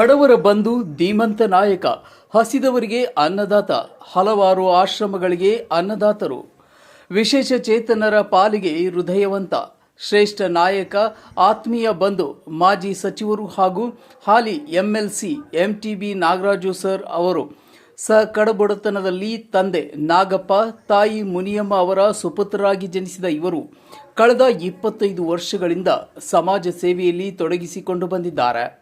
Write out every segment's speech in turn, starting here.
ಬಡವರ ಬಂಧು ಧೀಮಂತ ನಾಯಕ, ಹಸಿದವರಿಗೆ ಅನ್ನದಾತ, ಹಲವಾರು ಆಶ್ರಮಗಳಿಗೆ ಅನ್ನದಾತರು. ವಿಶೇಷ ಚೇತನರ ಪಾಲಿಗೆ ಹೃದಯವಂತ, ಶ್ರೇಷ್ಠ ನಾಯಕ, ಆತ್ಮೀಯ ಬಂಧು, ಮಾಜಿ ಸಚಿವರು ಹಾಗೂ ಹಾಲಿ ಎಂಎಲ್ಸಿ, ಎಂಟಿಬಿ ನಾಗರಾಜು ಸರ್ ಅವರು. ಸ ಕಡಬಡತನದಲ್ಲಿ ತಂದೆ ನಾಗಪ್ಪ, ತಾಯಿ ಮುನಿಯಮ್ಮ ಅವರ ಸುಪುತ್ರರಾಗಿ ಜನಿಸಿದ ಇವರು ಕಳೆದ ಇಪ್ಪತ್ತೈದು ವರ್ಷಗಳಿಂದ ಸಮಾಜ ಸೇವೆಯಲ್ಲಿ ತೊಡಗಿಸಿಕೊಂಡು ಬಂದಿದ್ದಾರೆ.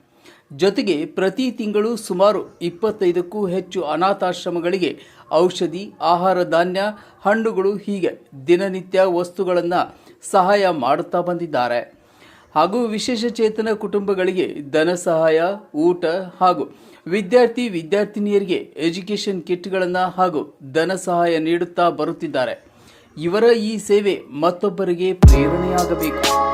ಜೊತೆಗೆ ಪ್ರತಿ ತಿಂಗಳು ಸುಮಾರು ಇಪ್ಪತ್ತೈದಕ್ಕೂ ಹೆಚ್ಚು ಅನಾಥಾಶ್ರಮಗಳಿಗೆ ಔಷಧಿ, ಆಹಾರ ಧಾನ್ಯ, ಹಣ್ಣುಗಳು ಹೀಗೆ ದಿನನಿತ್ಯ ವಸ್ತುಗಳನ್ನು ಸಹಾಯ ಮಾಡುತ್ತಾ ಬಂದಿದ್ದಾರೆ. ಹಾಗೂ ವಿಶೇಷ ಚೇತನ ಕುಟುಂಬಗಳಿಗೆ ಧನ ಸಹಾಯ, ಊಟ ಹಾಗೂ ವಿದ್ಯಾರ್ಥಿ, ವಿದ್ಯಾರ್ಥಿನಿಯರಿಗೆ ಎಜುಕೇಷನ್ ಕಿಟ್ಗಳನ್ನು ಹಾಗೂ ಧನ ಸಹಾಯ ನೀಡುತ್ತಾ ಬರುತ್ತಿದ್ದಾರೆ. ಇವರ ಈ ಸೇವೆ ಮತ್ತೊಬ್ಬರಿಗೆ ಪ್ರೇರಣೆಯಾಗಬೇಕು.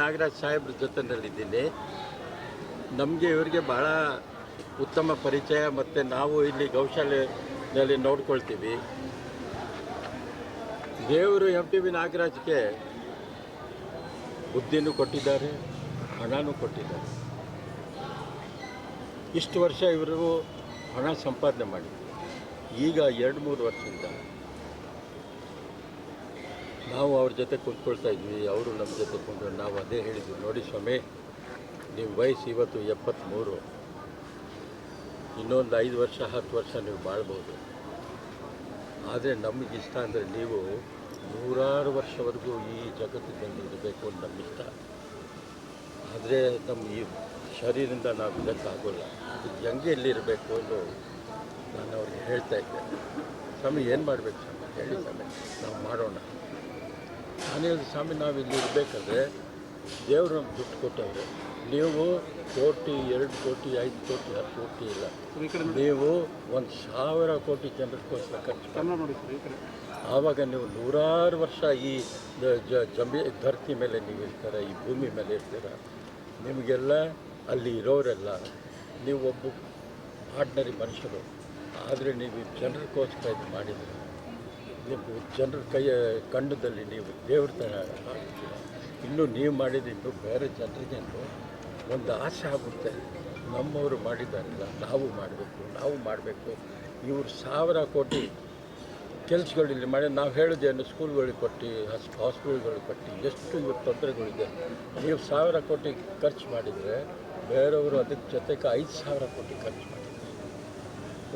ನಾಗರಾಜ್ ಸಾಹೇಬ್ರ ಜೊತೆನಲ್ಲಿದ್ದೀನಿ ನಮಗೆ ಇವರಿಗೆ ಭಾಳ ಉತ್ತಮ ಪರಿಚಯ ಮತ್ತು ನಾವು ಇಲ್ಲಿ ಗೌಶಾಲೆಯಲ್ಲಿ ನೋಡ್ಕೊಳ್ತೀವಿ. ದೇವರು ಎಂ ಟಿ ವಿ ನಾಗರಾಜ್ಗೆ ಬುದ್ಧಿನೂ ಕೊಟ್ಟಿದ್ದಾರೆ, ಹಣನೂ ಕೊಟ್ಟಿದ್ದಾರೆ. ಇಷ್ಟು ವರ್ಷ ಇವರು ಹಣ ಸಂಪಾದನೆ ಮಾಡಿದ್ರು. ಈಗ ಎರಡು ಮೂರು ವರ್ಷದಿಂದ ನಾವು ಅವ್ರ ಜೊತೆ ಕುತ್ಕೊಳ್ತಾ ಇದ್ವಿ, ಅವರು ನಮ್ಮ ಜೊತೆ ಕುಂತು ನಾವು ಅದೇ ಹೇಳಿದ್ವಿ, ನೋಡಿ ಸ್ವಾಮಿ ನಿಮ್ಮ ವಯಸ್ಸು ಇವತ್ತು ಎಪ್ಪತ್ತ್ಮೂರು ಇನ್ನೊಂದು ಐದು ವರ್ಷ, ಹತ್ತು ವರ್ಷ ನೀವು ಬಾಳ್ಬೋದು. ಆದರೆ ನಮಗೆ ಇಷ್ಟ ಅಂದರೆ ನೀವು ನೂರಾರು ವರ್ಷವರೆಗೂ ಈ ಜಗತ್ತಿನಲ್ಲಿ ಇರಬೇಕು ಅಂತ ನಮ್ಮ ಇಷ್ಟ. ಆದರೆ ನಮ್ಮ ಈ ಶರೀರದಿಂದ ನಾವು ಇದಕ್ಕಾಗೋಲ್ಲ. ಅದು ಹೆಂಗೆ ಎಲ್ಲಿರಬೇಕು ಎಂದು ನಾನು ಅವ್ರಿಗೆ ಹೇಳ್ತಾ ಇದ್ದೆ. ಸ್ವಾಮಿ, ಏನು ಮಾಡಬೇಕು ಸ್ವಾಮಿ? ಹೇಳಿ ಸ್ವಾಮಿ. ನಾವು ಮಾಡೋಣ. ಹೇಳಿದೆ ಸ್ವಾಮಿ ನಾವು ಇಲ್ಲಿ ಇರಬೇಕಾದ್ರೆ ದೇವರು ನಮ್ಗೆ ದುಡ್ಡು ಕೊಟ್ಟವ್ರೆ. ನೀವು ಕೋಟಿ ಎರಡು ಕೋಟಿ ಐದು ಕೋಟಿ ಹತ್ತು ಕೋಟಿ ಇಲ್ಲ. ನೀವು ಒಂದು ಸಾವಿರ ಕೋಟಿ ಜನರಿಗೋಸ್ಕರ ಖರ್ಚು ಮಾಡಿ. ಆವಾಗ ನೀವು ನೂರಾರು ವರ್ಷ ಈ ಜಮಿ ಧರ್ತಿ ಮೇಲೆ ನೀವು ಇರ್ತೀರ ಈ ಭೂಮಿ ಮೇಲೆ ಇರ್ತೀರ? ನಿಮಗೆಲ್ಲ ಅಲ್ಲಿ ಇರೋರೆಲ್ಲ ನೀವು ಒಬ್ಬ ಆರ್ಡಿನರಿ ಮನುಷ್ಯರು. ಆದರೆ ನೀವು ಈ ಜನರಿಗೋಸ್ಕರ ಇದು ಮಾಡಿದ್ದೀರ? ನೀವು ಜನರ ಕೈಯ ಕಣ್ಣದಲ್ಲಿ ನೀವು ದೇವ್ರ ಥರ ಇನ್ನೂ ನೀವು ಮಾಡಿದ ಇನ್ನೂ ಬೇರೆ ಜನರಿಗೆ ಒಂದು ಆಸೆ ಆಗುತ್ತೆ. ನಮ್ಮವರು ಮಾಡಿದ್ದಾರಲ್ಲ, ನಾವು ಮಾಡಬೇಕು ನಾವು ಮಾಡಬೇಕು. ಇವರು ಸಾವಿರ ಕೋಟಿ ಕೆಲಸಗಳು ಇಲ್ಲಿ ಮಾಡಿ, ನಾವು ಹೇಳಿದ್ದೇನು ಸ್ಕೂಲ್ಗಳಿಗೆ ಕೊಟ್ಟು, ಹಾಸ್, ಹಾಸ್ಪಿಟಲ್ಗಳಿಗೆ ಕೊಟ್ಟು ಎಷ್ಟು ಇವತ್ತು ತೊಂದರೆಗಳಿದೆ. ನೀವು ಸಾವಿರ ಕೋಟಿ ಖರ್ಚು ಮಾಡಿದರೆ ಬೇರೆಯವರು ಅದಕ್ಕೆ ಜೊತೆಗೆ ಐದು ಸಾವಿರ ಕೋಟಿ ಖರ್ಚು ಮಾಡಿದ್ದಾರೆ.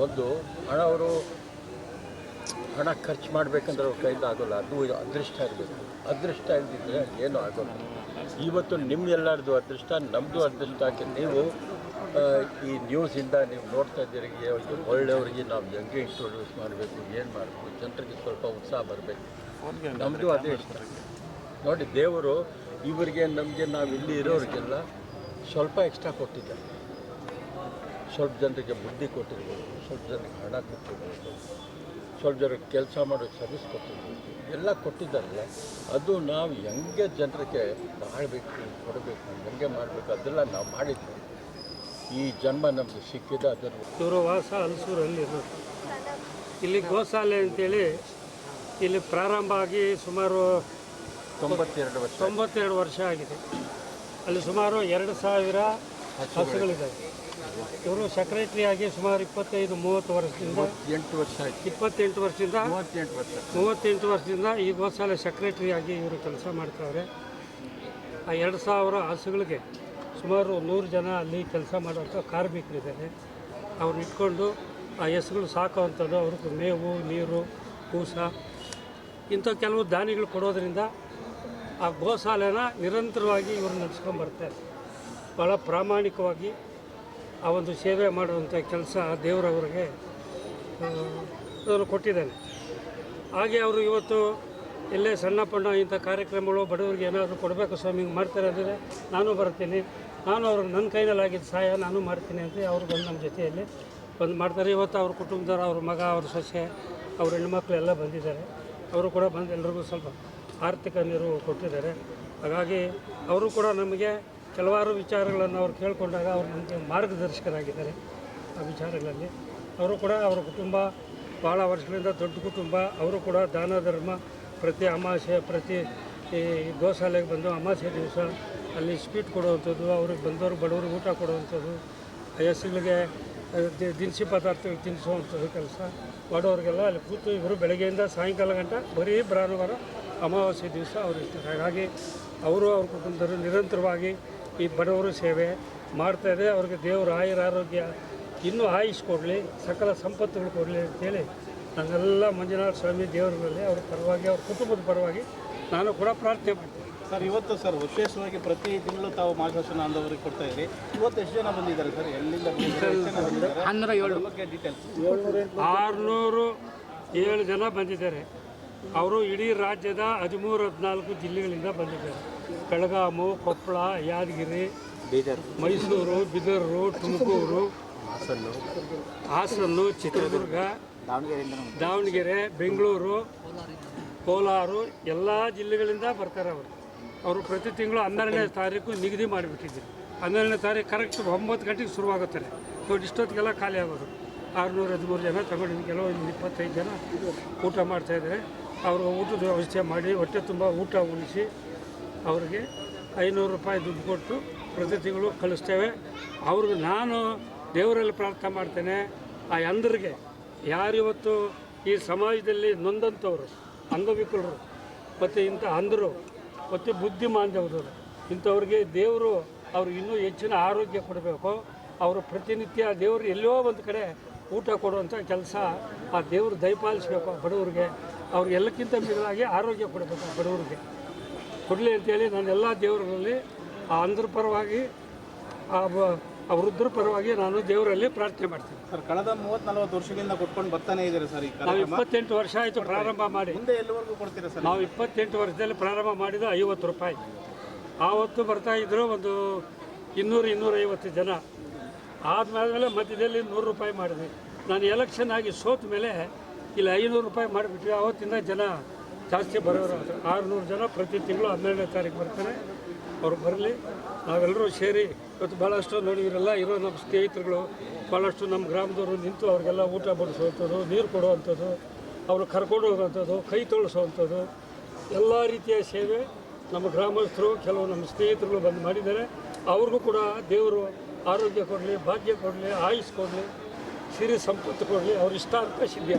ಒಂದು ಹಣ ಅವರು ಹಣ ಖರ್ಚು ಮಾಡಬೇಕಂದ್ರೆ ಅವ್ರ ಕೈಯಿಂದ ಆಗೋಲ್ಲ. ಅದು ಅದೃಷ್ಟ ಇರಬೇಕು. ಅದೃಷ್ಟ ಇಲ್ದಿದ್ರೆ ಏನೂ ಆಗೋಲ್ಲ. ಇವತ್ತು ನಿಮ್ಮ ಎಲ್ಲರದು ಅದೃಷ್ಟ ನಮ್ಮದು ಅದೃಷ್ಟ ಹಾಕಿ ನೀವು ಈ ನ್ಯೂಸಿಂದ ನೀವು ನೋಡ್ತಾ ಇದ್ದೀರಿ. ಒಳ್ಳೆಯವರಿಗೆ ನಾವು ಹೆಂಗೆ ಇಂಟ್ರೊಡ್ಯೂಸ್ ಮಾಡಬೇಕು, ಏನು ಮಾಡಬೇಕು, ಜನರಿಗೆ ಸ್ವಲ್ಪ ಉತ್ಸಾಹ ಬರಬೇಕು. ನಮ್ಮದು ಅದೇ ಇಷ್ಟ. ನೋಡಿ, ದೇವರು ಇವರಿಗೆ, ನಮಗೆ, ನಾವು ಇಲ್ಲಿ ಇರೋರಿಗೆಲ್ಲ ಸ್ವಲ್ಪ ಎಕ್ಸ್ಟ್ರಾ ಕೊಟ್ಟಿದ್ದಾರೆ. ಸ್ವಲ್ಪ ಜನರಿಗೆ ಬುದ್ಧಿ ಕೊಟ್ಟಿರ್ಬೋದು, ಸ್ವಲ್ಪ ಜನರಿಗೆ ಹಣ ಕೊಟ್ಟಿರ್ಬೋದು. ಸ್ವಲ್ಪ ಜನರಿಗೆ ಕೆಲಸ ಮಾಡೋ ಸರ್ವಿಸ್ ಕೊಟ್ಟಿದ್ದೀವಿ ಎಲ್ಲ ಕೊಟ್ಟಿದ್ದಾರಲ್ಲ ಅದು ನಾವು ಹೆಂಗೆ ಜನರಿಗೆ ಮಾಡಬೇಕು ಕೊಡಬೇಕು ಹೆಂಗೆ ಮಾಡಬೇಕು ಅದೆಲ್ಲ ನಾವು ಮಾಡಿದ್ವಿ. ಈ ಜನ್ಮ ನಮಗೆ ಸಿಕ್ಕಿದೆ ಅದನ್ನು ಇವರು ವಾಸ ಹಲಸೂರಲ್ಲಿ ಇರೋದು. ಇಲ್ಲಿ ಗೋಶಾಲೆ ಅಂತೇಳಿ ಇಲ್ಲಿ ಪ್ರಾರಂಭ ಆಗಿ ಸುಮಾರು ತೊಂಬತ್ತೆರಡು ವರ್ಷ ತೊಂಬತ್ತೆರಡು ವರ್ಷ ಆಗಿದೆ. ಅಲ್ಲಿ ಸುಮಾರು ಎರಡು ಸಾವಿರ ಹಸುಗಳಿದ್ದಾವೆ. ಇವರು ಸೆಕ್ರೆಟರಿ ಆಗಿ ಸುಮಾರು ಇಪ್ಪತ್ತೈದು ಮೂವತ್ತು ವರ್ಷದಿಂದ ಎಂಟು ವರ್ಷ ಆಯ್ತು. ಇಪ್ಪತ್ತೆಂಟು ವರ್ಷದಿಂದ ಮೂವತ್ತೆಂಟು ವರ್ಷ. ಮೂವತ್ತೆಂಟು ವರ್ಷದಿಂದ ಈ ಗೋಶಾಲೆ ಸೆಕ್ರೆಟರಿ ಆಗಿ ಇವರು ಕೆಲಸ ಮಾಡ್ತಾವ್ರೆ. ಆ ಎರಡು ಸಾವಿರ ಹಸುಗಳಿಗೆ ಸುಮಾರು ನೂರು ಜನ ಅಲ್ಲಿ ಕೆಲಸ ಮಾಡುವಂಥ ಕಾರ್ಮಿಕರಿದ್ದಾರೆ. ಅವ್ರನ್ನ ಇಟ್ಕೊಂಡು ಆ ಹೆಸುಗಳು ಸಾಕುವಂಥದ್ದು ಅವ್ರಿಗೆ ಮೇವು ನೀರು ಕೂಸ ಇಂಥ ಕೆಲವು ದಾನಿಗಳು ಕೊಡೋದ್ರಿಂದ ಆ ಗೋಶಾಲೆನ ನಿರಂತರವಾಗಿ ಇವರು ನಡೆಸ್ಕೊಂಡು ಬರ್ತಾರೆ ಭಾಳ ಪ್ರಾಮಾಣಿಕವಾಗಿ ಆ ಒಂದು ಸೇವೆ ಮಾಡುವಂಥ ಕೆಲಸ ದೇವರವರಿಗೆ ಅದನ್ನು ಕೊಟ್ಟಿದ್ದಾನೆ. ಹಾಗೆ ಅವರು ಇವತ್ತು ಇಲ್ಲೇ ಸಣ್ಣ ಪಣ್ಣ ಇಂಥ ಕಾರ್ಯಕ್ರಮಗಳು, ಬಡವರಿಗೆ ಏನಾದರೂ ಕೊಡಬೇಕು ಸ್ವಾಮಿ ಮಾಡ್ತಾರೆ ಅಂದರೆ ನಾನು ಬರ್ತೀನಿ, ನಾನು ಅವ್ರಿಗೆ ನನ್ನ ಕೈನಲ್ಲಿ ಆಗಿದ್ದ ಸಹಾಯ ನಾನು ಮಾಡ್ತೀನಿ ಅಂತ ಅವರು ಬಂದು ನಮ್ಮ ಜೊತೆಯಲ್ಲಿ ಬಂದು ಮಾಡ್ತಾರೆ. ಇವತ್ತು ಅವ್ರ ಕುಟುಂಬದವ್ರು, ಅವ್ರ ಮಗ, ಅವ್ರ ಸೊಸೆ, ಅವ್ರ ಹೆಣ್ಮಕ್ಳು ಎಲ್ಲ ಬಂದಿದ್ದಾರೆ. ಅವರು ಕೂಡ ಬಂದು ಎಲ್ರಿಗೂ ಸ್ವಲ್ಪ ಆರ್ಥಿಕ ನೆರವು ಕೊಟ್ಟಿದ್ದಾರೆ. ಹಾಗಾಗಿ ಅವರು ಕೂಡ ನಮಗೆ ಕೆಲವಾರು ವಿಚಾರಗಳನ್ನು ಅವ್ರು ಕೇಳಿಕೊಂಡಾಗ ಅವರು ನಮಗೆ ಮಾರ್ಗದರ್ಶಕರಾಗಿದ್ದಾರೆ ಆ ವಿಚಾರಗಳಲ್ಲಿ. ಅವರು ಕೂಡ ಅವರ ಕುಟುಂಬ ಭಾಳ ವರ್ಷಗಳಿಂದ ದೊಡ್ಡ ಕುಟುಂಬ. ಅವರು ಕೂಡ ದಾನ ಧರ್ಮ ಪ್ರತಿ ಅಮಾವಾಸ್ಯೆ ಪ್ರತಿ ಈ ಗೋಶಾಲೆಗೆ ಬಂದು ಅಮಾಸೆ ದಿವಸ ಅಲ್ಲಿ ಸ್ವೀಟ್ ಕೊಡುವಂಥದ್ದು, ಅವ್ರಿಗೆ ಬಂದವರು ಬಡವರು ಊಟ ಕೊಡುವಂಥದ್ದು ವಯಸ್ಸುಗಳಿಗೆ ದಿನಸಿ ಪದಾರ್ಥಗಳು ತಿನ್ನಿಸುವಂಥದ್ದು ಕೆಲಸ ಮಾಡೋರಿಗೆಲ್ಲ ಅಲ್ಲಿ ಕೂತು ಇವರು ಬೆಳಗ್ಗೆಯಿಂದ ಸಾಯಂಕಾಲ ಗಂಟ ಬರೀ ಭಾನುವಾರ ಅಮಾವಾಸ್ಯೆ ದಿವಸ ಅವರು ಇರ್ತಾರೆ. ಹಾಗಾಗಿ ಅವರು ಅವ್ರ ಕುಟುಂಬದವರು ನಿರಂತರವಾಗಿ ಈ ಬಡವರು ಸೇವೆ ಮಾಡ್ತಾಯಿದೆ ಅವ್ರಿಗೆ ದೇವರು ಆಯುರ ಆರೋಗ್ಯ ಇನ್ನೂ ಆಯುಷ್ ಕೊಡಲಿ ಸಕಲ ಸಂಪತ್ತುಗಳು ಕೊಡಲಿ ಅಂತೇಳಿ ನಾನೆಲ್ಲ ಮಂಜುನಾಥ ಸ್ವಾಮಿ ದೇವರುಗಳಲ್ಲಿ ಅವ್ರ ಪರವಾಗಿ ಅವ್ರ ಕುಟುಂಬದ ಪರವಾಗಿ ನಾನು ಕೂಡ ಪ್ರಾರ್ಥನೆ ಮಾಡ್ತೀನಿ. ಸರ್ ಇವತ್ತು ಸರ್ ವಿಶೇಷವಾಗಿ ಪ್ರತಿ ತಿಂಗಳು ತಾವು ಮಾರ್ಗದರ್ಶನ ಅಂದವರಿಗೆ ಕೊಡ್ತಾ ಇದ್ರಿ. ಇವತ್ತು ಎಷ್ಟು ಜನ ಬಂದಿದ್ದಾರೆ ಸರ್? ಎಲ್ಲಿಂದ ಡೀಟೇಲ್ಸ್ ಆರುನೂರು ಏಳು ಜನ ಬಂದಿದ್ದಾರೆ. ಅವರು ಇಡೀ ರಾಜ್ಯದ ಹದಿಮೂರು, ಹದಿನಾಲ್ಕು ಜಿಲ್ಲೆಗಳಿಂದ ಬಂದಿದ್ದಾರೆ. ಬೆಳಗಾಮು, ಕೊಪ್ಪಳ, ಯಾದಗಿರಿ ಬೀದರ್ ಮೈಸೂರು, ಬಿದರು, ತುಮಕೂರು ಹಾಸನ್ನು ಚಿತ್ರದುರ್ಗ, ದಾವಣಗೆರೆ, ಬೆಂಗಳೂರು, ಕೋಲಾರ ಎಲ್ಲ ಜಿಲ್ಲೆಗಳಿಂದ ಬರ್ತಾರೆ ಅವರು. ಅವರು ಪ್ರತಿ ತಿಂಗಳು ಹನ್ನೆರಡನೇ ತಾರೀಕು ನಿಗದಿ ಮಾಡಿಬಿಟ್ಟಿದ್ದೀವಿ ಹನ್ನೆರಡನೇ ತಾರೀಕು ಕರೆಕ್ಟ್ ಒಂಬತ್ತು ಗಂಟೆಗೆ ಶುರುವಾಗುತ್ತಾರೆ ನೋಡಿ, ಇಷ್ಟೊತ್ತಿಗೆಲ್ಲ ಖಾಲಿ ಆಗೋದು. ಆರುನೂರ, ಹದಿಮೂರು ಜನ ತಗೊಂಡಿದ್ದು ಕೆಲವೊಂದು ಇಪ್ಪತ್ತೈದು ಜನ ಊಟ ಮಾಡ್ತಾಯಿದ್ದಾರೆ ಅವರು ಊಟದ ವ್ಯವಸ್ಥೆ ಮಾಡಿ, ಹೊಟ್ಟೆ ತುಂಬ ಊಟ ಉಳಿಸಿ ಅವ್ರಿಗೆ ಐನೂರು ರೂಪಾಯಿ ದುಡ್ಡು ಕೊಟ್ಟು ಪ್ರತಿ ತಿಂಗಳು ಕಳಿಸ್ತೇವೆ. ಅವ್ರಿಗೆ ನಾನು ದೇವರಲ್ಲಿ ಪ್ರಾರ್ಥನೆ ಮಾಡ್ತೇನೆ, ಆ ಅಂಧರಿಗೆ ಯಾರಿವತ್ತು ಈ ಸಮಾಜದಲ್ಲಿ ನೊಂದಂಥವ್ರು ಅಂಗವಿಕಲರು ಮತ್ತು ಇಂಥ ಅಂದರು ಮತ್ತು ಬುದ್ಧಿಮಾಂದ್ಯವರು, ಇಂಥವ್ರಿಗೆ ದೇವರು ಅವ್ರಿಗೆ ಇನ್ನೂ ಹೆಚ್ಚಿನ ಆರೋಗ್ಯ ಕೊಡಬೇಕು. ಅವರು ಪ್ರತಿನಿತ್ಯ ದೇವರು ಎಲ್ಲೋ ಒಂದು ಕಡೆ ಊಟ ಕೊಡುವಂಥ ಕೆಲಸ ಆ ದೇವರು ದಯಪಾಲಿಸಬೇಕು ಬಡವರಿಗೆ. ಅವ್ರಿಗೆ ಎಲ್ಲಕ್ಕಿಂತ ಮಿಗಿಲಾಗಿ ಆರೋಗ್ಯ ಕೊಡಬೇಕು ಬಡವರಿಗೆ. ಕೊಡಲಿ ಅಂತೇಳಿ ನಾನು ಎಲ್ಲ ದೇವರಲ್ಲಿ ಆ ಅಂಧರ ಪರವಾಗಿ ಆ ವೃದ್ಧರ ಪರವಾಗಿ ನಾನು ದೇವರಲ್ಲಿ ಪ್ರಾರ್ಥನೆ ಮಾಡ್ತೀನಿ. ಸರ್ ಕಳೆದ ಮೂವತ್ತ್ ನಲವತ್ತು ವರ್ಷದಿಂದ ಕೊಟ್ಕೊಂಡು ಬರ್ತಾನೆ ಇದ್ದಾರೆ ಸರ್ ನಾವು ಇಪ್ಪತ್ತೆಂಟು ವರ್ಷ ಆಯಿತು ಪ್ರಾರಂಭ ಮಾಡಿ. ಮುಂದೆ ಎಲ್ಲವರೆಗೂ ಕೊಡ್ತೀರಾ ಸರ್? ನಾವು ಇಪ್ಪತ್ತೆಂಟು ವರ್ಷದಲ್ಲಿ ಪ್ರಾರಂಭ ಮಾಡಿದ ಐವತ್ತು ರೂಪಾಯಿ. ಆವತ್ತು ಬರ್ತಾ ಇದ್ದರು ಒಂದು ಇನ್ನೂರು ಇನ್ನೂರೈವತ್ತು ಜನ. ಆದಮೇಲೆ ಮಧ್ಯದಲ್ಲಿ ನೂರು ರೂಪಾಯಿ ಮಾಡಿದೆ ನಾನು ಎಲೆಕ್ಷನ್ ಆಗಿ ಸೋತ ಮೇಲೆ ಇಲ್ಲಿ, ಐನೂರು ರೂಪಾಯಿ ಮಾಡಿಬಿಟ್ವಿ ಆವತ್ತಿಂದ ಜನ ಜಾಸ್ತಿ ಬರೋರು ಆರುನೂರು ಜನ ಪ್ರತಿ ತಿಂಗಳು ಹನ್ನೆರಡನೇ ತಾರೀಕು ಬರ್ತಾರೆ. ಅವ್ರು ಬರಲಿ, ನಾವೆಲ್ಲರೂ ಸೇರಿ ಇವತ್ತು ಭಾಳಷ್ಟು ನೋಡಿದ್ರಲ್ಲ ಇರೋ ನಮ್ಮ ಸ್ನೇಹಿತರುಗಳು ಭಾಳಷ್ಟು ನಮ್ಮ ಗ್ರಾಮದವರು ನಿಂತು ಅವ್ರಿಗೆಲ್ಲ ಊಟ ಬಡಿಸುವಂಥದ್ದು, ನೀರು ಕೊಡುವಂಥದ್ದು, ಅವರು ಕರ್ಕೊಂಡು ಹೋಗುವಂಥದ್ದು, ಕೈ ತೊಳಸುವಂಥದ್ದು, ಎಲ್ಲ ರೀತಿಯ ಸೇವೆ ನಮ್ಮ ಗ್ರಾಮಸ್ಥರು, ಕೆಲವು ನಮ್ಮ ಸ್ನೇಹಿತರುಗಳು ಬಂದು ಮಾಡಿದ್ದಾರೆ. ಅವ್ರಿಗೂ ಕೂಡ ದೇವರು ಆರೋಗ್ಯ ಕೊಡಲಿ, ಭಾಗ್ಯ ಕೊಡಲಿ ಆಯುಷ್ ಕೊಡಲಿ, ಸಿರಿ ಸಂಪತ್ತು ಕೊಡಲಿ, ಅವ್ರ ಇಷ್ಟ ಅಂತ ಸಿದ್ಧ.